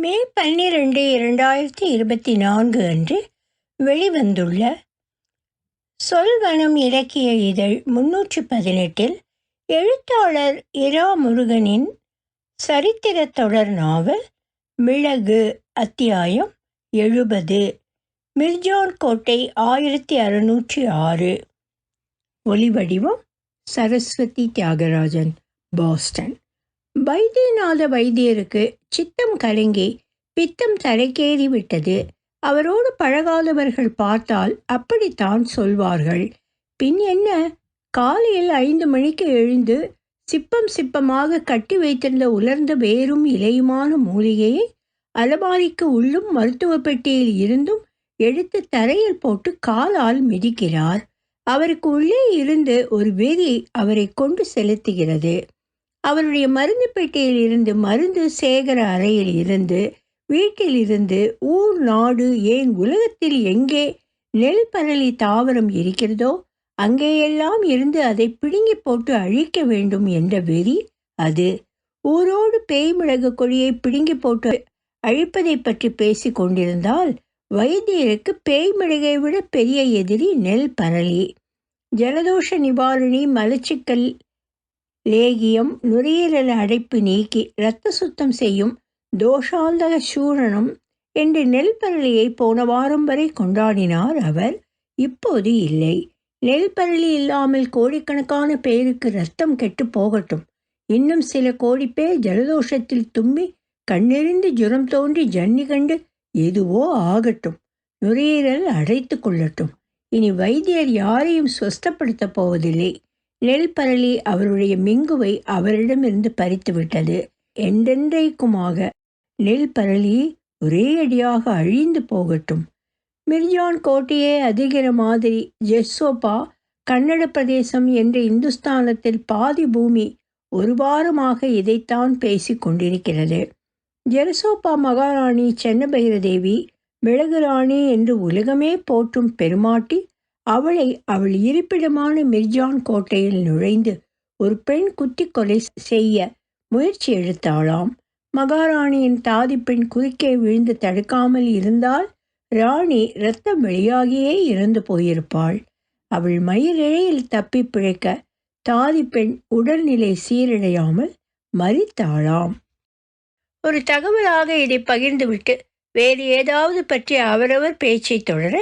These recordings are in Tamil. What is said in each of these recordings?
மே பன்னிரெண்டு இரண்டாயிரத்தி இருபத்தி நான்கு அன்று வெளிவந்துள்ள சொல்வனம் இலக்கிய இதழ் முன்னூற்று பதினெட்டில் எழுத்தாளர் இரா முருகனின் சரித்திரத் தொடர் நாவல் மிளகு அத்தியாயம் எழுபது மிர்ஜான் கோட்டை ஆயிரத்தி அறுநூற்றி ஆறு. ஒலிவடிவம் சரஸ்வதி தியாகராஜன் பாஸ்டன். வைத்தியநாத வைத்தியருக்கு சித்தம் கலங்கி பித்தம் தலைக்கேறி விட்டது. அவரோடு பழகாதவர்கள் பார்த்தால் அப்படித்தான் சொல்வார்கள். பின் என்ன? காலையில் ஐந்து மணிக்கு எழுந்து சிப்பம் சிப்பமாக கட்டி வைத்திருந்த உலர்ந்த வேரும் இலையுமான மூலிகையை அலமாரிக்கு உள்ளும் மருத்துவ பெட்டியில் இருந்தும் எடுத்து தரையில் போட்டு காலால் மிதிக்கிறார். அவருக்கு உள்ளே இருந்து ஒரு வெறி அவரை கொண்டு செலுத்துகிறது. அவருடைய மருந்து பெட்டியில் இருந்து மருந்து சேகர அறையில் இருந்து வீட்டில் இருந்து ஊர் நாடு ஏன் உலகத்தில் எங்கே நெல் பரளி தாவரம் இருக்கிறதோ அங்கேயெல்லாம் இருந்து அதை பிடுங்கி போட்டு அழிக்க வேண்டும் என்ற வெறி அது. ஊரோடு பேய் மிளகு கொடியை பிடுங்கி போட்டு அழிப்பதை பற்றி பேசி கொண்டிருந்தால் வைத்தியருக்கு பேய் மிளகை விட பெரிய எதிரி நெல் பரளி ஜலதோஷ நிவாரணி மலச்சிக்கல் லேகியம் நுரையீரல் அடைப்பு நீக்கி இரத்த சுத்தம் செய்யும் தோஷாந்தக சூரணம் என்று நெல் பரளியை போன வாரம் வரை கொண்டாடினார் அவர். இப்போது இல்லை. நெல் பரளி இல்லாமல் கோடிக்கணக்கான பேருக்கு ரத்தம் கெட்டு போகட்டும். இன்னும் சில கோடி பேர் ஜலதோஷத்தில் தும்மி கண்ணெறிந்து ஜுரம் தோன்றி ஜன்னி கண்டு எதுவோ ஆகட்டும். நுரையீரல் அடைத்து கொள்ளட்டும். இனி வைத்தியர் யாரையும் சொஸ்தப்படுத்தப் போவதில்லை. நெல் பரளி அவருடைய மிங்குவை அவரிடமிருந்து பறித்துவிட்டது. என்றென்றைக்குமாக நெல் பரளி ஒரே அடியாக அழிந்து போகட்டும். மிர்ஜான் கோட்டையே அதிகிற மாதிரி ஜெஸ்ஸோபா கன்னட பிரதேசம் என்ற இந்துஸ்தானத்தில் பாதி பூமி ஒரு வாரமாக இதைத்தான் பேசி கொண்டிருக்கிறது. ஜெரசோபா மகாராணி சென்னபைரதேவி மிளகுராணி என்று உலகமே போற்றும் பெருமாட்டி அவளை அவள் இருப்பிடமான மிர்ஜான் கோட்டையில் நுழைந்து ஒரு பெண் குத்தி கொலை செய்ய முயற்சி எடுத்தாளாம். மகாராணியின் தாதி பெண் குறுக்கே விழுந்து தடுக்காமல் இருந்தால் ராணி இரத்தம் வெளியாகியே இறந்து போயிருப்பாள். அவள் மயிரிழையில் தப்பி பிழைக்க தாதி பெண் உடல்நிலை சீரடையாமல் மறித்தாளாம். ஒரு தகவலாக இதை பகிர்ந்துவிட்டு வேறு ஏதாவது பற்றி அவரவர் பேச்சை தொடர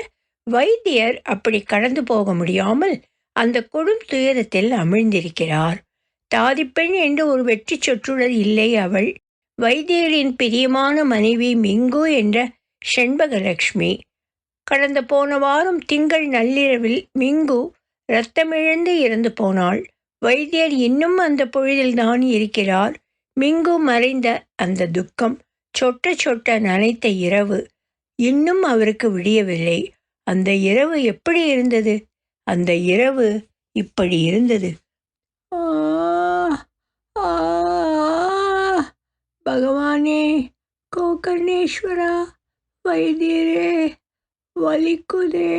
வைத்தியர் அப்படி கடந்து போக முடியாமல் அந்த கொடும் துயரத்தில் அமிழ்ந்திருக்கிறார். தாதிப்பெண் என்று ஒரு வெற்றி சொற்றுடர் இல்லை அவள். வைத்தியரின் பிரியமான மனைவி மிங்கு என்ற செண்பகலட்சுமி கடந்த போன வாரம் திங்கள் நள்ளிரவில் மிங்கு இரத்தமிழந்து இறந்து போனாள். வைத்தியர் இன்னும் அந்த பொழுதில்தான் இருக்கிறார். மிங்கு மறைந்த அந்த துக்கம் சொட்ட சொட்ட நனைத்த இரவு இன்னும் அவருக்கு விடியவில்லை. அந்த இரவு எப்படி இருந்தது? அந்த இரவு இப்படி இருந்தது. பகவானே கோகர்ணேஸ்வரா வைத்தியரே வலிக்குதே.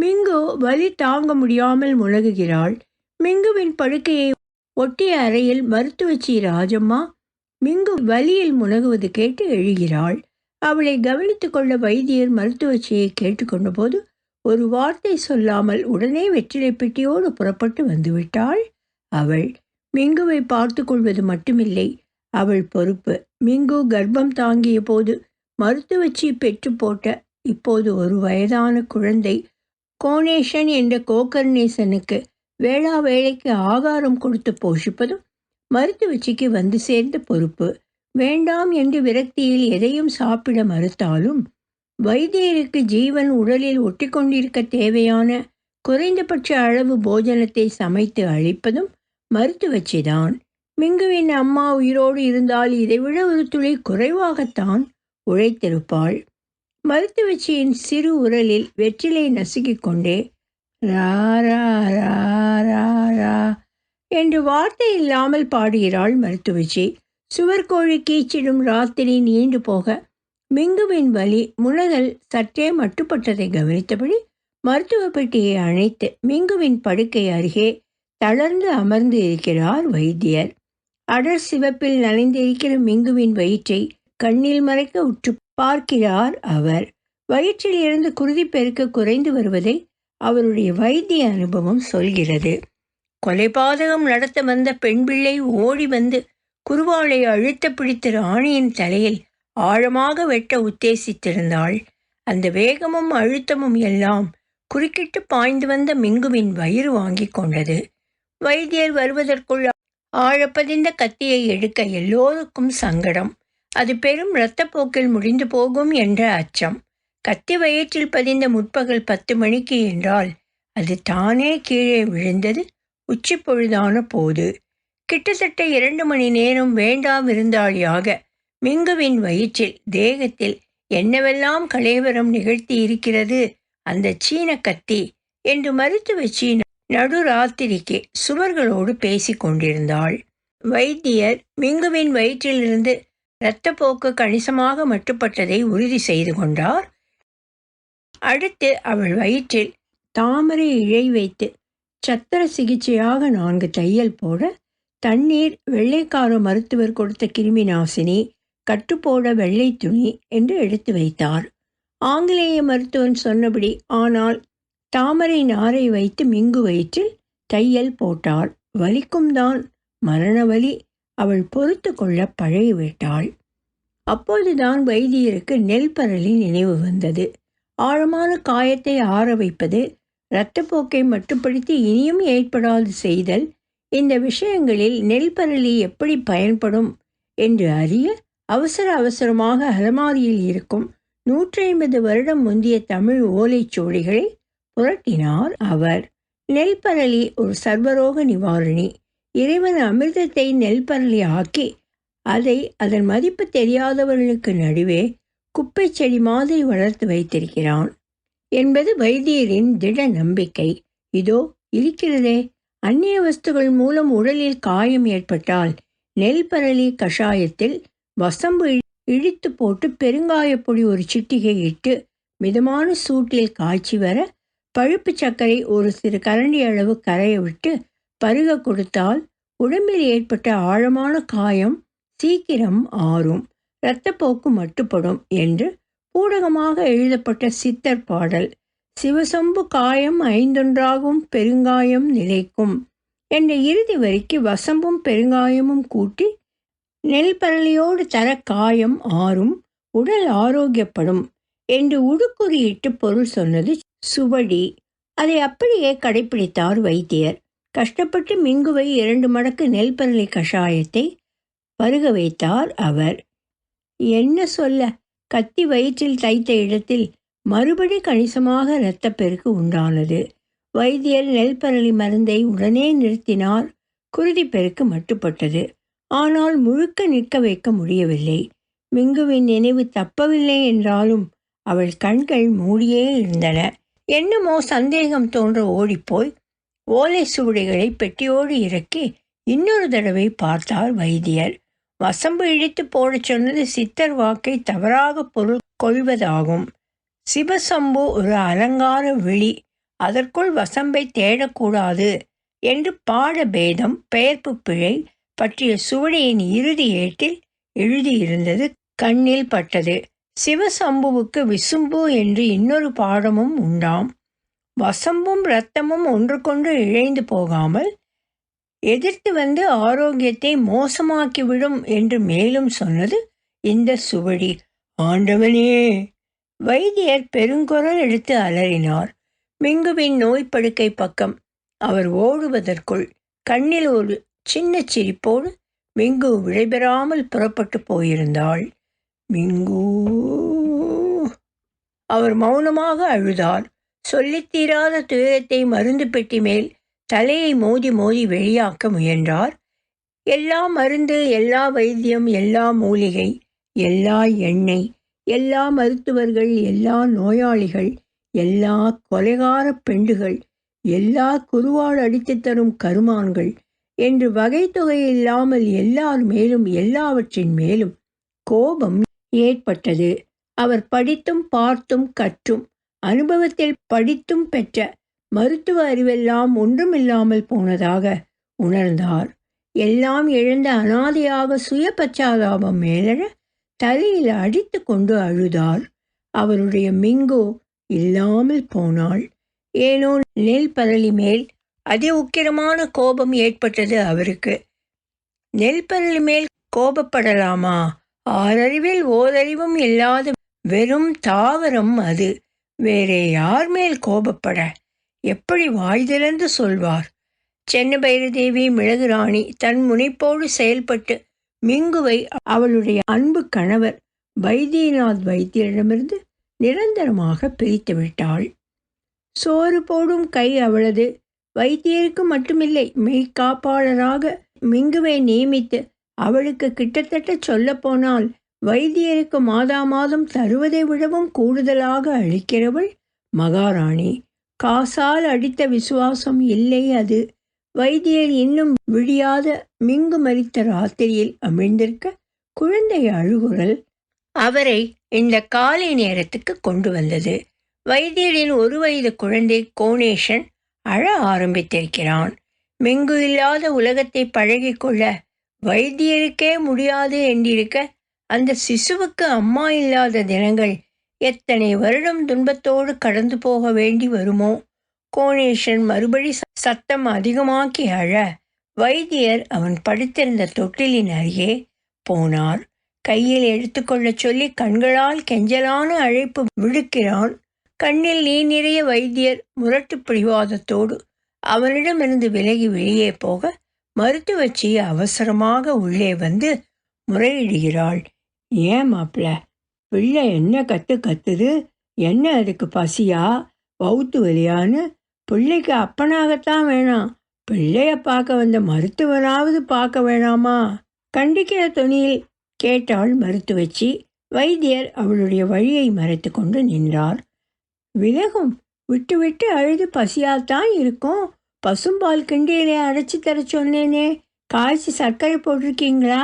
மிங்கு வலி தாங்க முடியாமல் முழகுகிறாள். மிங்குவின் படுக்கையை ஒட்டிய அறையில் மருத்துவச்சி ராஜம்மா மிங்கு வலியில் முழகுவது கேட்டு எழுகிறாள். அவளை கவனித்துக் கொள்ள வைத்தியர் மருத்துவச்சியை கேட்டுக்கொண்ட போது ஒரு வார்த்தை சொல்லாமல் உடனே வெற்றிலை பெட்டியோடு புறப்பட்டு வந்துவிட்டாள். அவள் மிங்குவை பார்த்து கொள்வது மட்டுமில்லை. அவள் பொறுப்பு. மிங்கு கர்ப்பம் தாங்கிய போது மருத்துவச்சி பெற்று போட்ட இப்போது ஒரு வயதான குழந்தை. கோணேஷன் என்ற கோகர்ணேசனுக்கு வேளா வேளைக்கு ஆகாரம் கொடுத்து போஷிப்பதும் மருத்துவச்சிக்கு வந்து சேர்ந்த பொறுப்பு. வேண்டாம் என்று விரக்தியில் எதையும் சாப்பிட மறுத்தாலும் வைத்தியருக்கு ஜீவன் உடலில் ஒட்டிக்கொண்டிருக்க தேவையான குறைந்தபட்ச அளவு போஜனத்தை சமைத்து அளிப்பதும் மருத்துவச்சிதான். மிங்குவின் அம்மா உயிரோடு இருந்தால் இதைவிட ஒரு துளி குறைவாகத்தான் உழைத்திருப்பாள். மருத்துவச்சியின் சிறு உரலில் வெற்றிலை நசுக்கிக் கொண்டே ரா ரா ரா ரா ரா என்று வார்த்தை இல்லாமல் பாடுகிறாள் மருத்துவச்சி. சுவர்கோழி கீச்சிடும் ராத்திரி நீண்டு போக மிங்குவின் வலி முனதல் சற்றே மட்டுப்பட்டதை கவனித்தபடி மருத்துவ பெட்டியை அணைத்து மிங்குவின் படுக்கை அருகே தளர்ந்து அமர்ந்து இருக்கிறார் வைத்தியர். அடர் சிவப்பில் நனைந்திருக்கிற மிங்குவின் வயிற்றை கண்ணில் மறைக்க உற்று பார்க்கிறார் அவர். வயிற்றில் இருந்து குருதி பெருக்க குறைந்து வருவதை அவருடைய வைத்திய அனுபவம் சொல்கிறது. கொலைபாதகம் நடத்த வந்த பெண் பிள்ளை ஓடி வந்து குருவாளை அழுத்த பிடித்த ராணியின் தலையில் ஆழமாக வெட்ட உத்தேசித்திருந்தாள். அந்த வேகமும் அழுத்தமும் எல்லாம் குறுக்கிட்டு பாய்ந்து வந்த மிங்குவின் வயிறு வாங்கி கொண்டது. வைத்தியர் வருவதற்குள் ஆழப்பதிந்த கத்தியை எடுக்க எல்லோருக்கும் சங்கடம். அது பெரும் இரத்தப்போக்கில் முடிந்து போகும் என்ற அச்சம். கத்தி வயிற்றில் பதிந்த முற்பகல் பத்து மணிக்கு என்றால் அது தானே கீழே விழுந்தது உச்சி பொழுதான போது. கிட்டத்தட்ட இரண்டு மணி நேரம் வேண்டாம் விருந்தாளியாக மிங்குவின் வயிற்றில் தேகத்தில் என்னவெல்லாம் கலேவரம் நிகழ்த்தி இருக்கிறது அந்த சீன கத்தி என்று மருத்துவ சீன நடுராத்திரிக்கு சுவர்களோடு பேசிக்கொண்டிருந்தாள் வைத்தியர் மிங்குவின் வயிற்றிலிருந்து இரத்தப்போக்கு கணிசமாக மட்டுப்பட்டதை உறுதி செய்து கொண்டார். அடுத்து அவள் வயிற்றில் தாமரை இழை வைத்து சத்திர சிகிச்சையாக நான்கு தையல் போட தண்ணீர் வெள்ளைக்கார மருத்துவர் கொடுத்த கிருமி நாசினி கட்டுப்போட வெள்ளை துணி என்று எடுத்து வைத்தார். ஆங்கிலேய மருத்துவன் சொன்னபடி ஆனால் தாமரை நாரை வைத்து மிங்கு வயிற்றில் தையல் போட்டாள். வலிக்கும் தான் மரண வலி அவள் பொறுத்து கொள்ள பழகிவிட்டாள் அப்போதுதான் வைத்தியருக்கு நெல் பரளி நினைவு வந்தது. ஆழமான காயத்தை ஆற வைப்பது இரத்தப்போக்கை மட்டுப்படுத்தி இனியும் ஏற்படாது செய்தல் இந்த விஷயங்களில் நெல்பரளி எப்படி பயன்படும் என்று அறிய அவசர அவசரமாக அலமாரியில் இருக்கும் நூற்றி ஐம்பது வருடம் முந்திய தமிழ் ஓலைச்சுவடிகளை புரட்டினார் அவர். நெல்பரளி ஒரு சர்வரோக நிவாரணி. இறைவன் அமிர்தத்தை நெல்பரளி ஆக்கி அதை அதன் மதிப்பு தெரியாதவர்களுக்கு நடுவே குப்பை செடி மாதிரி வளர்த்து வைத்திருக்கிறான். என்பது வைத்தியரின் திட நம்பிக்கை. இதோ இருக்கிறதே. அந்நிய வஸ்துகள் மூலம் உடலில் காயம் ஏற்பட்டால் நெல் பரளி கஷாயத்தில் வசம்பு இழித்து போட்டு பெருங்காயப்பொடி ஒரு சிட்டிகை இட்டு மிதமான சூட்டில் காய்ச்சி வர பழுப்பு சர்க்கரை ஒரு சிறு கரண்டி அளவு கரைய விட்டு பருக கொடுத்தால் உடம்பில் ஏற்பட்ட ஆழமான காயம் சீக்கிரம் ஆறும். இரத்தப்போக்கு மட்டுப்படும் என்று ஊடகமாக எழுதப்பட்ட சித்தர் பாடல். சிவசம்பு காயம் ஐந்தொன்றாகும் பெருங்காயம் நிலைக்கும். என்ற இறுதி வரிக்கு வசம்பும் பெருங்காயமும் கூட்டி நெல் பரளியோடு தர காயம் ஆறும் உடல் ஆரோக்கியப்படும் என்று உடுக்குறியிட்டு பொருள் சொன்னது சுவடி. அதை அப்படியே கடைபிடித்தார் வைத்தியர். கஷ்டப்பட்டு மிங்குவை இரண்டு மடக்கு நெல் பரளி கஷாயத்தை பருக வைத்தார் அவர். என்ன சொல்ல கத்தி வயிற்றில் தைத்த இடத்தில் மறுபடி கணிசமாக இரத்தப்பெருக்கு உண்டானது. வைத்தியர் நெல் பரளி மருந்தை உடனே நிறுத்தினார். குருதிப்பெருக்கு மட்டுப்பட்டது. ஆனால் முழுக்க நிற்க வைக்க முடியவில்லை. மிங்குவின் நினைவு தப்பவில்லை என்றாலும் அவள் கண்கள் மூடியே இருந்தன. என்னமோ சந்தேகம் தோன்ற ஓடிப்போய் ஓலை சுவடிகளை பெட்டியோடு இறக்கி இன்னொரு தடவை பார்த்தார் வைத்தியர். வசம்பு இழித்து போடச் சொன்னது சித்தர் வாக்கை தவறாக பொருள் கொள்வதாகும். சிவசம்பு ஒரு அலங்கார விழி. அதற்குள் வசம்பை தேடக்கூடாது என்று பாட பேதம் பெயர்ப்பு பிழை பற்றிய சுவடியின் இறுதி ஏட்டில் எழுதியிருந்தது கண்ணில் பட்டது. சிவசம்புவுக்கு விசும்பு என்று இன்னொரு பாடமும் உண்டாம். வசம்பும் இரத்தமும் ஒன்றுக்கொன்று இழைந்து போகாமல் எதிர்த்து வந்து ஆரோக்கியத்தை மோசமாக்கிவிடும் என்று மேலும் சொன்னது இந்த சுவடி. ஆண்டவனே! வைத்தியர் பெருங்குரல் எடுத்து அலறினார். மிங்குவின் நோய் படுக்கை பக்கம் அவர் ஓடுவதற்குள் கண்ணில் ஒரு சின்ன சிரிப்போடு மிங்கு விடைபெறாமல் புறப்பட்டு போயிருந்தாள். மிங்கு. அவர் மௌனமாக அழுதார். சொல்லித் தீராத துயரத்தை மருந்து பெட்டி மேல் தலையை மோதி மோதி வெளியாக்க முயன்றார். எல்லா மருந்து எல்லா வைத்தியம் எல்லா மூலிகை எல்லா எண்ணெய் எல்லா மருத்துவர்கள் எல்லா நோயாளிகள் எல்லா கொலைகார பெண்டுகள் எல்லா குருவால் அடித்து தரும் கருமான்கள் என்று வகை தொகை இல்லாமல் எல்லார் மேலும் எல்லாவற்றின் மேலும் கோபம் ஏற்பட்டது. அவர் படித்தும் பார்த்தும் கற்றும் அனுபவத்தில் படித்தும் பெற்ற மருத்துவ அறிவெல்லாம் ஒன்றுமில்லாமல் போனதாக உணர்ந்தார். எல்லாம் இழந்த அனாதையாக சுய பச்சாதாபம் மேலழ தலையில் அடித்து கொண்டு அழுதாள். அவருடைய மிங்கோ இல்லாமல் போனாள். ஏனோ நெல் பரளி மேல் அதி உக்கிரமான கோபம் ஏற்பட்டது அவருக்கு. நெல் பரளி மேல் கோபப்படலாமா? ஆறறிவில் ஓரறிவும் இல்லாத வெறும் தாவரம் அது. வேறே யார் மேல் கோபப்பட? எப்படி வாய் திறந்து சொல்வார்? சென்னபைரதேவி மிளகு ராணி தன் முனைப்போடு செயல்பட்டு மிங்குவை அவளுடைய அன்பு கணவர் வைத்தியநாத் வைத்தியரிடமிருந்து நிரந்தரமாக பிரித்து விட்டாள். சோறு போடும் கை அவளது. வைத்தியருக்கு மட்டுமில்லை மெய்காப்பாளராக மிங்குவை நியமித்து அவளுக்கு கிட்டத்தட்ட சொல்லப்போனால் வைத்தியருக்கு மாதா மாதம் தருவதை விடவும் கூடுதலாக அளிக்கிறவள் மகாராணி. காசால் அடித்த விசுவாசம் இல்லை அது. வைத்தியர் இன்னும் விழியாத மிங்கு மறித்த ராத்திரியில் அமிழ்ந்திருக்க குழந்தை அழுகுரல் அவரை இந்த காலை நேரத்துக்கு கொண்டு வந்தது. வைத்தியரின் ஒரு வயது குழந்தை கோணேஷன் அழ ஆரம்பித்திருக்கிறான். மிங்கு இல்லாத உலகத்தை பழகிக்கொள்ள வைத்தியருக்கே முடியாது என்றிருக்க அந்த சிசுவுக்கு அம்மா இல்லாத தினங்கள் எத்தனை வருடம் துன்பத்தோடு கடந்து போக வேண்டி வருமோ? கோணேஷன் மறுபடி சத்தம் அதிகமாக்கி அழ வைத்தியர் அவன் படுத்திருந்த தொட்டிலின் அருகே போனார். கையில் எடுத்துக்கொள்ளச் சொல்லி கண்களால் கெஞ்சலான அழைப்பு விடுக்கிறான் கண்ணில் நீ நிறைய வைத்தியர் முரட்டு பிடிவாதத்தோடு அவனிடமிருந்து விலகி வெளியே போக மருத்துவச்சி அவசரமாக உள்ளே வந்து முறையிடுகிறாள். ஏன் மாப்பிள்ள பிள்ளை என்ன கத்து கத்துது? என்ன அதுக்கு பசியா? வவுத்து வலியான்னு பிள்ளைக்கு அப்பனாகத்தான் வேணாம். பிள்ளைய பார்க்க வந்த மருத்துவனாவது பார்க்க வேணாமா? கண்டிக்கிற துணியில் கேட்டாள் மருத்துவச்சி. வைத்தியர் அவளுடைய வழியை மறைத்து கொண்டு நின்றார். விலகும் விட்டு விட்டு அழுது பசியாத்தான் இருக்கும். பசும்பால் கிண்டியிலே அடைச்சி தர சொன்னேனே. காய்ச்சி சர்க்கரை போட்டிருக்கீங்களா?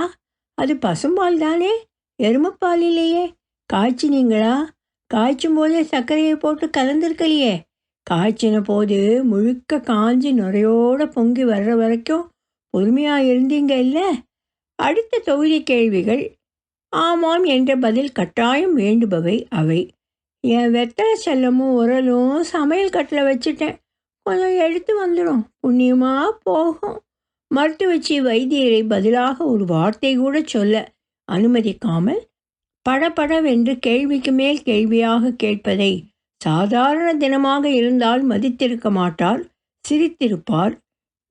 அது பசும்பால் தானே? எருமப்பால் இல்லையே. காய்ச்சினீங்களா? காய்ச்சும் போதே சர்க்கரையை போட்டு கலந்துருக்கலையே. காய்ச்சின போது முழுக்க காஞ்சி நுரையோட பொங்கி வர்ற வரைக்கும் பொறுமையாக இருந்தீங்க இல்லை? அடுத்த தொகுதி கேள்விகள் ஆமாம் என்ற பதில் கட்டாயம் வேண்டுபவை அவை. என் வெத்தலை செல்லமும் உரலும் சமையல் கட்டில் வச்சுட்டேன். கொஞ்சம் எடுத்து வந்துடும் புண்ணியமாக போகும். மருத்துவச்சி வைத்தியரை பதிலாக ஒரு வார்த்தை கூட சொல்ல அனுமதிக்காமல் படபடவென்று கேள்விக்கு மேல் கேள்வியாக கேட்பதை சாதாரண தினமாக இருந்தால் மதித்திருக்க மாட்டார் சிரித்திருப்பார்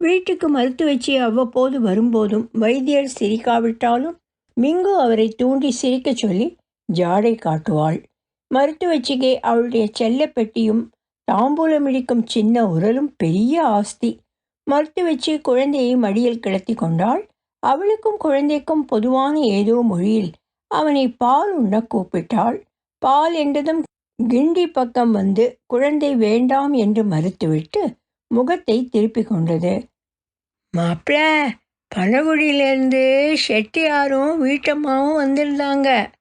வீட்டுக்கு மருத்துவச்சி அவ்வப்போது வரும்போதும் வைத்தியர் சிரிக்காவிட்டாலும் மிங்கு அவரை தூண்டி சிரிக்கச் சொல்லி ஜாடை காட்டுவாள். மருத்துவச்சிக்கு அவளுடைய செல்ல பெட்டியும் தாம்பூலமிடிக்கும் சின்ன உரலும் பெரிய ஆஸ்தி. மருத்துவச்சி குழந்தையை மடியில் கிடத்தி கொண்டாள். அவளுக்கும் குழந்தைக்கும் பொதுவான ஏதோ மொழியில் அவனை பால் உண்ண கூப்பிட்டாள். பால் என்றதும் கிண்டி பக்கம் வந்து குழந்தை வேண்டாம் என்று மறுத்துவிட்டு முகத்தை திருப்பிக் கொண்டது. மாப்பிள்ள பனகுடியிலேருந்து ஷெட்டியாரும் வீட்டம்மாவும் வந்திருந்தாங்க.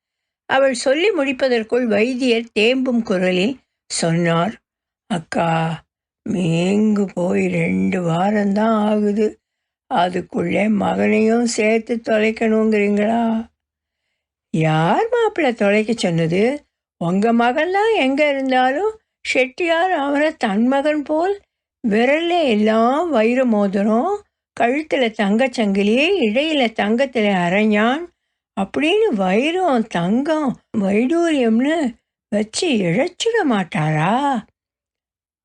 அவள் சொல்லி முடிப்பதற்குள் வைத்தியர் தேம்பும் குரலில் சொன்னார் அக்கா மேங்கு போய் ரெண்டு வாரம்தான் ஆகுது. அதுக்குள்ளே மகனையும் சேர்த்து தொலைக்கணுங்கிறீங்களா? யார் மாப்பிள்ளை தொலைக்க சொன்னது? உங்கள் மகன்லாம் எங்கே இருந்தாலும் ஷெட்டியார் அவனை தன் மகன் போல் விரல்ல எல்லாம் வைர மோதிரம் கழுத்தில் தங்கச்சங்கிலி இடையில தங்கத்தில் அரைஞான் அப்படின்னு வைரம் தங்கம் வைடூரியம்னு வச்சு இழைச்சிட மாட்டாரா?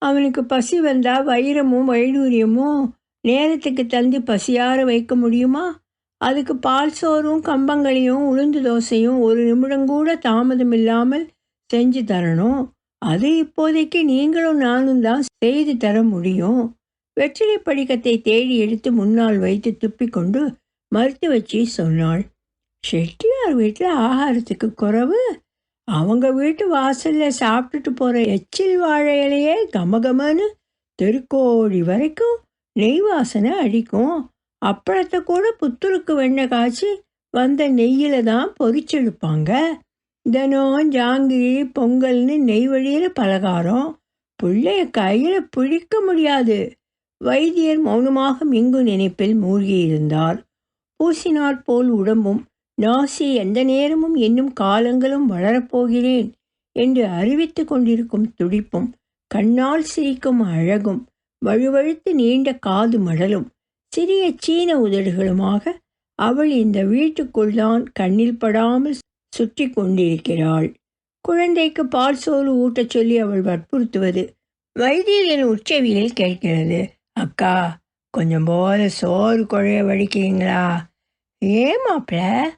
அவனுக்கு பசி வந்தால் வைரமும் வைடூரியமும் நேரத்துக்கு தந்து பசியார வைக்க முடியுமா? அதுக்கு பால் சோறும் கம்பங்களையும் உளுந்து தோசையும் ஒரு நிமிடம் கூட தாமதம் இல்லாமல் செஞ்சு தரணும். அது இப்போதைக்கு நீங்களும் நானும் தான் செய்து தர முடியும். வெற்றிலை படிக்கத்தை தேடி எடுத்து முன்னால் வைத்து துப்பிக்கொண்டு மறுத்து வச்சு சொன்னாள். ஷெட்டியார் வீட்டில் ஆகாரத்துக்கு குறவு? அவங்க வீட்டு வாசலில் சாப்பிட்டுட்டு போகிற எச்சில் வாழை இலையே கமகமன்னு தெருக்கோடி வரைக்கும் நெய் வாசனை அடிக்கும். அப்பளத்தை கூட புத்துருக்கு வெண்ணெய் காய்ச்சி வந்த நெய்யில் தான் பொறிச்செடுப்பாங்க தினம் ஜாங்கிரி பொங்கல்னு நெய் வழியில் பலகாரம். பிள்ளைய கையில் பிடிக்க முடியாது. வைத்தியர் மௌனமாக மிங்கு நினைப்பில் மூழ்கியிருந்தார் பூசினாற் போல் உடம்பும் நாசி எந்த நேரமும் இன்னும் காலங்களும் வளரப்போகிறேன் என்று அறிவித்து கொண்டிருக்கும் துடிப்பும் கண்ணால் சிரிக்கும் அழகும் வழுவழுத்து நீண்ட காது மடலும் சிறிய சீன உதடுகளுமாக அவள் இந்த வீட்டுக்குள் தான் கண்ணில் படாமல் சுற்றி கொண்டிருக்கிறாள். குழந்தைக்கு பால் சோறு ஊட்டச் சொல்லி அவள் வற்புறுத்துவது வைத்தியரின் உச்சவியில் கேட்கிறது. அக்கா கொஞ்சம் போல சோறு குழைய வடிக்கிறீங்களா? ஏன் மாப்பிள்ள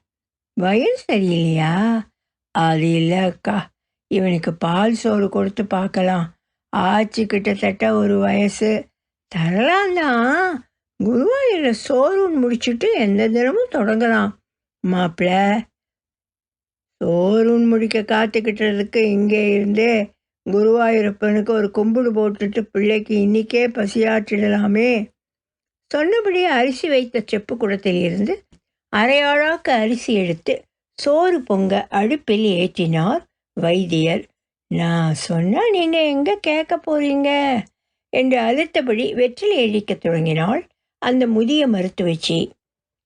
வயிறு சரியில்லையா? அது இல்லை அக்கா இவனுக்கு பால் சோறு கொடுத்து பார்க்கலாம். ஆச்சு கிட்டத்தட்ட ஒரு வயசு. தரலாம் தான். குருவாயூரில் சோறுன்னு முடிச்சுட்டு எந்த தினமும் தொடங்கலாம். மாப்பிள்ள சோறுன் முடிக்க காத்துக்கிட்டதுக்கு இங்கே இருந்தே குருவாயூரப்பனுக்கு ஒரு கும்பிடு போட்டுட்டு பிள்ளைக்கு இன்னிக்கே பசியாற்றிடலாமே. சொன்னபடி அரிசி வைத்த செப்பு குடத்தில் இருந்து அரையாழாக்கு அரிசி எடுத்து சோறு பொங்க அடுப்பில் ஏற்றினார் வைத்தியர். நான் சொன்னால் நீங்கள் எங்கே கேட்க போறீங்க? என்று அழுத்தபடி வெற்றிலை அடிக்கத் தொடங்கினாள் அந்த முதிய மருத்துவச்சி.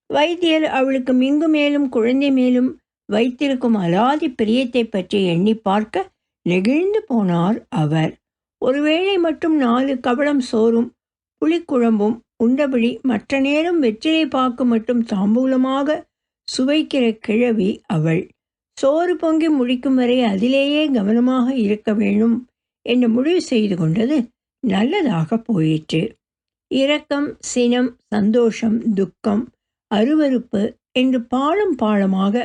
வைத்தியர் அவளுக்கு மிங்கு மேலும் குழந்தை மேலும் வைத்திருக்கும் அலாதி பிரியத்தை பற்றி எண்ணி பார்க்க நெகிழ்ந்து போனார் அவர். ஒருவேளை மட்டும் நாலு கவளம் சோறும் புளிக்குழம்பும் உண்டபடி மற்ற நேரம் வெற்றிலை பாக்கு மட்டும் தாம்பூலமாக சுவைக்கிற கிழவி அவள். சோறு பொங்கி முடிக்கும் வரை அதிலேயே கவனமாக இருக்க வேண்டும் என்று முடிவு செய்து கொண்டது நல்லதாக போயிற்று. இரக்கம் சினம் சந்தோஷம் துக்கம் அருவருப்பு என்று பாலம் பாலமாக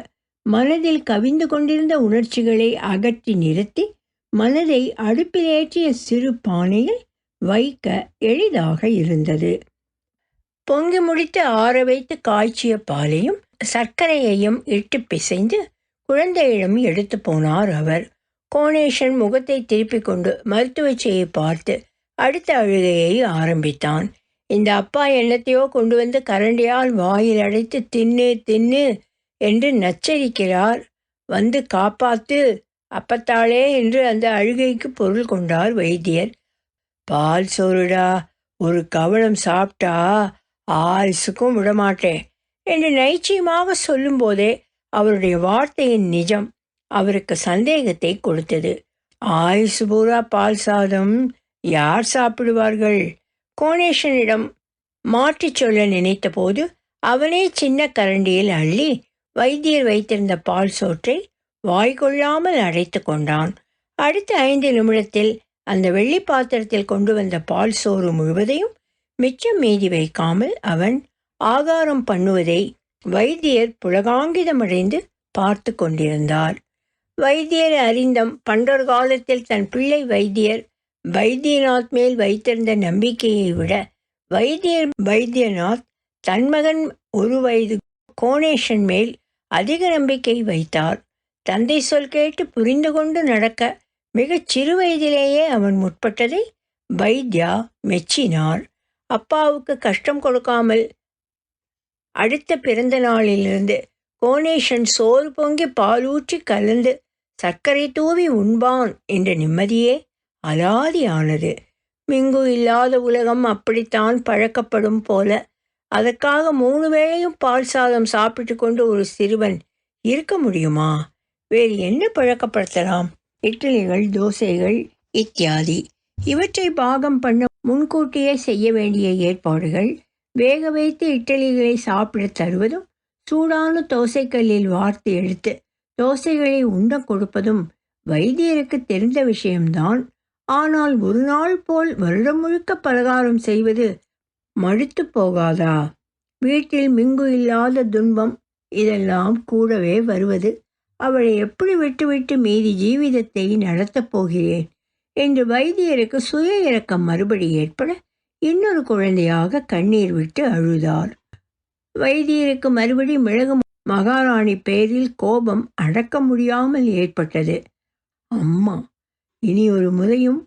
மனதில் கவிந்து கொண்டிருந்த உணர்ச்சிகளை அகற்றி நிறுத்தி மனதை அடுப்பிலேற்றிய சிறு பானையில் வைக்க எளிதாக இருந்தது. பொங்கி முடித்து ஆற வைத்து காய்ச்சிய பாலையும் சர்க்கரையையும் இட்டு பிசைந்து குழந்தையிடம் எடுத்து போனார் அவர். கோணேஷன் முகத்தை திருப்பிக் கொண்டு மருத்துவச்சியை பார்த்து அடுத்த அழுகையை ஆரம்பித்தான். இந்த அப்பா என்னத்தையோ கொண்டு வந்து கரண்டியால் வாயில் அடைத்து தின்னு தின்னு என்று நச்சரிக்கிறார். வந்து காப்பாத்து அப்பத்தாளே என்று அந்த அழுகைக்கு பொருள் கொண்டார் வைத்தியர். பால் சோறுடா ஒரு கவளம் சாப்பிட்டா ஆரிசுக்கும் விடமாட்டேன் என்று நைச்சியமாக சொல்லும்போதே அவருடைய வார்த்தையின் நிஜம் அவருக்கு சந்தேகத்தை கொடுத்தது. ஆயுசு பூரா பால் சாதம் யார் சாப்பிடுவார்கள்? கோணேஷனிடம் மாற்றிச் சொல்ல நினைத்தபோது அவனே சின்ன கரண்டியில் அள்ளி வைத்தியர் வைத்திருந்த பால் சோற்றை வாய்கொள்ளாமல் அடைத்து கொண்டான். அடுத்த ஐந்து நிமிடத்தில் அந்த வெள்ளி பாத்திரத்தில் கொண்டு வந்த பால் சோறு முழுவதையும் மிச்சம் மீதி வைக்காமல் அவன் ஆகாரம் பண்ணுவதை வைத்தியர் புலகாங்கிதமடைந்து பார்த்து கொண்டிருந்தார். வைத்தியர் அறிந்தம் பண்டர் காலத்தில் தன் பிள்ளை வைத்தியர் வைத்தியநாத் மேல் வைத்திருந்த நம்பிக்கையை விட வைத்தியர் வைத்தியநாத் தன் மகன் ஒரு வயது கோணேஷன் மேல் அதிக நம்பிக்கை வைத்தார் தந்தை சொல் கேட்டு புரிந்து கொண்டு நடக்க மிகச் சிறு வயதிலேயே அவன் முற்பட்டதை வைத்யா மெச்சினார் அப்பாவுக்கு கஷ்டம் கொடுக்காமல் அடுத்த பிறந்த நாளிலிருந்து கோணேஷன் சோறு பொங்கி பாலூற்றி கலந்து சர்க்கரை தூவி உண்பான் என்ற நிம்மதியே அலாதியானது. மிங்கு இல்லாத உலகம் அப்படித்தான் பழக்கப்படும் போல அதற்காக மூணு வேளையும் பால் சாதம் சாப்பிட்டு கொண்டு ஒரு சிறுவன் இருக்க முடியுமா? வேறு என்ன பழக்கப்படுத்தலாம்? இட்லிகள் தோசைகள் இத்தியாதி. இவற்றை பாகம் பண்ண முன்கூட்டியே செய்ய வேண்டிய ஏற்பாடுகள். வேக வைத்து இட்டலிகளை சாப்பிட தருவதும் சூடான தோசைக்கல்லில் வார்த்து எடுத்து தோசைகளை உண்ண கொடுப்பதும் வைத்தியருக்கு தெரிந்த விஷயம்தான். ஆனால் ஒரு நாள் போல் வருடம் முழுக்க பலகாரம் செய்வது மழுத்து போகாதா? வீட்டில் மிங்கு இல்லாத துன்பம் இதெல்லாம் கூடவே வருவது. அவளை எப்படி விட்டுவிட்டு மீதி ஜீவிதத்தை நடத்தப் போகிறேன்? என்று வைத்தியருக்கு சுய இறக்கம் மறுபடி ஏற்பட இன்னொரு குழந்தையாக கண்ணீர் விட்டு அழுதார். வைத்தியருக்கு மறுபடி மிளகு மகாராணி பேரில் கோபம் அடக்க முடியாமல் ஏற்பட்டது. அம்மா இனி ஒரு முறையும்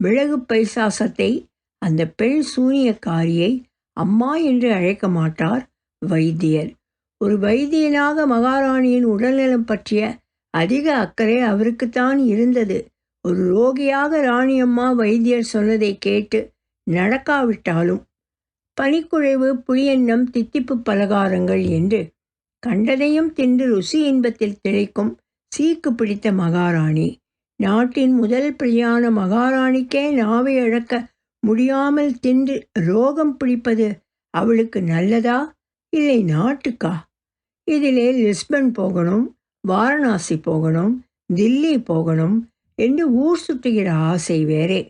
மிளகு பைசாசத்தை அந்த பெண் சூனியக்காரியை அம்மா என்று அழைக்க மாட்டார் வைத்தியர். ஒரு வைத்தியனாக மகாராணியின் உடல்நலம் பற்றிய அதிக அக்கறை அவருக்குத்தான் இருந்தது. ஒரு ரோகியாக ராணியம்மா வைத்தியர் சொன்னதை கேட்டு நடக்காவிட்டாலும் பனிக்குழைவு புளியெண்ணம் தித்திப்பு பலகாரங்கள் என்று கண்டதையும் தின்று ருசி இன்பத்தில் திளைக்கும் சீக்கு பிடித்த மகாராணி. நாட்டின் முதல் பிரியான மகாராணிக்கே நாவை அழக்க முடியாமல் தின்று ரோகம் பிடிப்பது அவளுக்கு நல்லதா? இல்லை நாட்டுக்கா? இதிலே லிஸ்பன் போகணும் வாரணாசி போகணும் தில்லி போகணும் என்று ஊர் சுற்றுகிற ஆசை வேறே.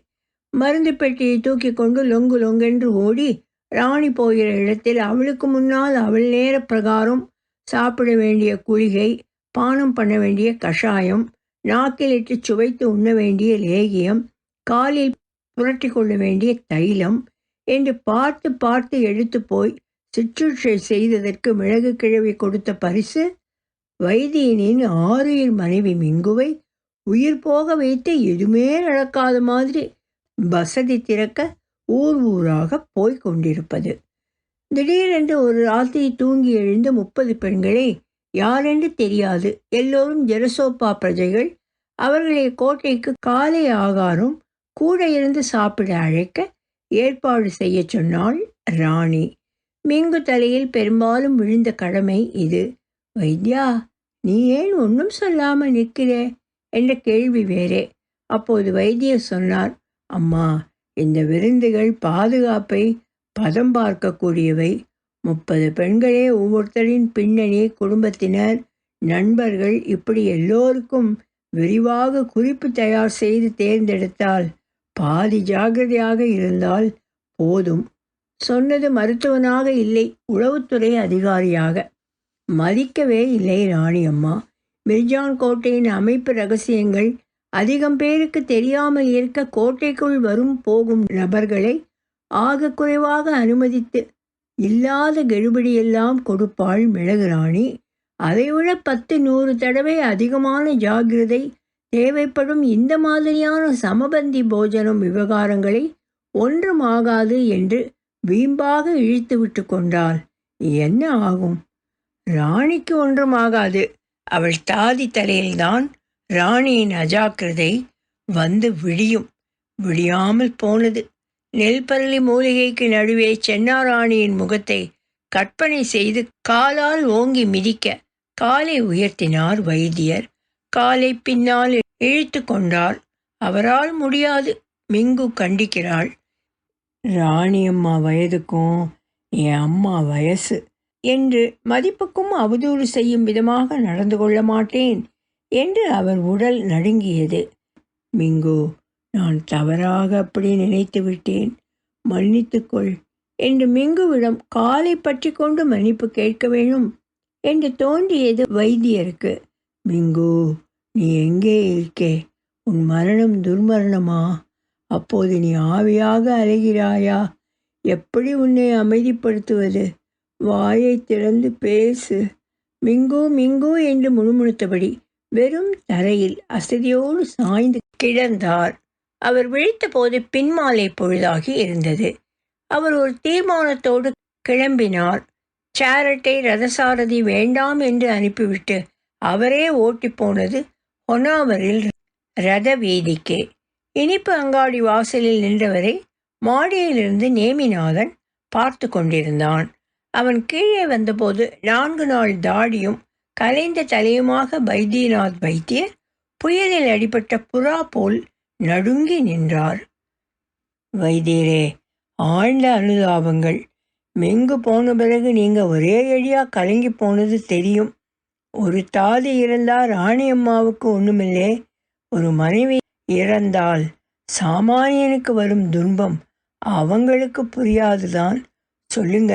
மருந்து பெட்டியை தூக்கி கொண்டு லொங்கு லொங்கென்று ஓடி ராணி போகிற இடத்தில் அவளுக்கு முன்னால் அவள் நேர பிரகாரம் சாப்பிட வேண்டிய குளிகை பானம் பண்ண வேண்டிய கஷாயம் நாக்கிலிட்டு சுவைத்து உண்ண வேண்டிய லேகியம் காலில் புரட்டி கொள்ள வேண்டிய தைலம் என்று பார்த்து பார்த்து எடுத்து போய் சிற்றுற்றை செய்ததற்கு மிளகு கிழவி கொடுத்த பரிசு வைத்தியனின் ஆறுயிர் மனைவி மிங்குவை உயிர் போக வைத்து எதுவுமே நடக்காத மாதிரி வசதி திறக்க ஊர் ஊராக போய்க் கொண்டிருப்பது. திடீரென்று ஒரு ராத்திரி தூங்கி எழுந்த முப்பது பெண்களை யாரென்று தெரியாது. எல்லோரும் ஜெரசோப்பா பிரஜைகள். அவர்களை கோட்டைக்கு காலை ஆகாரம் கூட இருந்து சாப்பிட அழைக்க ஏற்பாடு செய்ய சொன்னாள் ராணி. மிங்கு தலையில் பெரும்பாலும் விழுந்த கடமை இது. வைத்யா நீ ஏன் ஒன்றும் சொல்லாமல் நிற்கிறே? என்ற கேள்வி வேறே. அப்போது வைத்தியர் சொன்னார் அம்மா இந்த விருந்துகள் பாதுகாப்பை பதம் பார்க்கக்கூடியவை. முப்பது பெண்களே ஒவ்வொருத்தரின் பின்னணி குடும்பத்தினர் நண்பர்கள் இப்படி எல்லோருக்கும் விரிவாக குறிப்பு தயார் செய்து தேர்ந்தெடுத்தால் பாதி ஜாகிரதையாக இருந்தால் போதும். சொன்னது மருத்துவனாக இல்லை உளவுத்துறை அதிகாரியாக. மதிக்கவே இல்லை ராணி அம்மா மிர்ஜான் கோட்டையின் அமைப்பு ரகசியங்கள் அதிகம் பேருக்கு தெரியாமல் இருக்க கோட்டைக்குள் வரும் போகும் நபர்களை ஆக குறைவாக அனுமதித்து இல்லாத கெடுபடியெல்லாம் கொடுப்பாள் மிளகுராணி அதைவிட பத்து நூறு தடவை அதிகமான ஜாகிரதை தேவைப்படும் இந்த மாதிரியான சமபந்தி போஜனம் விவகாரங்களை ஒன்றுமாகாது என்று வீம்பாக இழுத்து விட்டு கொண்டால் என்ன ஆகும்? ராணிக்கு ஒன்றும் ஆகாது அவள் தாதி தலையில்தான் ராணியின் அஜாக்கிரதை வந்து விடியும். விடியாமல் போனது. நெல்பரளி மூலிகைக்கு நடுவே சென்னாராணியின் முகத்தை கற்பனை செய்து காலால் ஓங்கி மிதிக்க காலை உயர்த்தினார் வைத்தியர். காலை பின்னால் இழுத்து கொண்டால் அவரால் முடியாது. மிங்கு கண்டிக்கிறாள். ராணி அம்மா வயதுக்கும் என் அம்மா வயசு என்று மதிப்புக்கும் அவதூறு செய்யும் விதமாக நடந்து கொள்ள மாட்டேன் என்று அவர் உடல் நடுங்கியது. மிங்கு நான் தவறாக அப்படி நினைத்து விட்டேன். மன்னித்துக்கொள் என்று மிங்குவிடம் காலை பற்றி கொண்டு மன்னிப்பு கேட்க வேணும் என்று தோன்றியது வைத்தியருக்கு. மிங்கு நீ எங்கே இருக்கே? உன் மரணம் துர்மரணமா? அப்போது நீ ஆவியாக அலைகிறாயா? எப்படி உன்னை அமைதிப்படுத்துவது? வாயை திறந்து பேசு. மிங்கு மிங்கு என்று முணுமுணுத்தபடி வெறும் தரையில் அசதியோடு சாய்ந்து கிடந்தார். அவர் விழித்தபோது பின்மாலை பொழுதாகி இருந்தது. அவர் ஒரு தீர்மானத்தோடு கிளம்பினார். சேரட்டை ரதசாரதி வேண்டாம் என்று அனுப்பிவிட்டு அவரே ஓட்டிப்போனது போனது ரத வீதிக்கே. இனிப்பு அங்காடி வாசலில் நின்றவரை மாடியிலிருந்து நேமிநாதன் பார்த்து கொண்டிருந்தான். அவன் கீழே வந்தபோது நான்கு நாள் தாடியும் கலைந்த தலையுமாக பைத்தியநாத் வைத்தியர் புயலில் அடிபட்ட புறா போல் நடுங்கி நின்றார். வைத்தியரே ஆழ்ந்த அனுதாபங்கள். மெங்கு போன பிறகு நீங்கள் ஒரே அடியா கலங்கி போனது தெரியும். ஒரு தாதி இருந்தா ராணியம்மாவுக்கு ஒன்றுமில்லே ஒரு மனைவி இறந்தால் சாமானியனுக்கு வரும் துன்பம் அவங்களுக்கு புரியாதுதான். சொல்லுங்க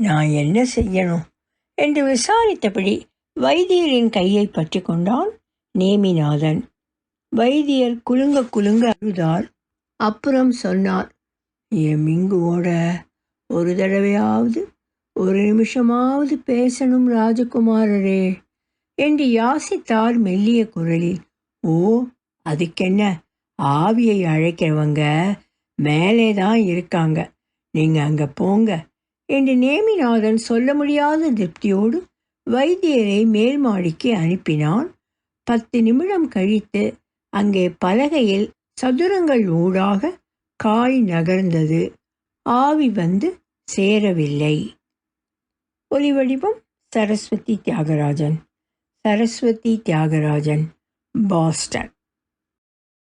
நான் என்ன செய்யணும்? என்று விசாரித்தபடி வைத்தியரின் கையை பற்றி கொண்டான் நேமிநாதன். வைத்தியர் குலுங்க குலுங்க அழுதார். அப்புறம் சொன்னார் என் மிங்குவோட ஒரு தடவையாவது ஒரு நிமிஷமாவது பேசணும் ராஜகுமாரரே. என்று யாசித்தார் மெல்லிய குரலில். ஓ அதுக்கென்ன? ஆவியை அழைக்கிறவங்க மேலே தான் இருக்காங்க. நீங்கள் அங்கே போங்க என்று நேமிநாதன் சொல்ல முடியாத திருப்தியோடு வைத்தியரை மேல் மாடிக்கு அனுப்பினான். பத்து நிமிடம் கழித்து அங்கே பலகையில் சதுரங்கள் ஊடாக காய் நகர்ந்தது. ஆவி வந்து சேரவில்லை. ஒலிவடிவம் சரஸ்வதி தியாகராஜன். சரஸ்வதி தியாகராஜன் பாஸ்டன்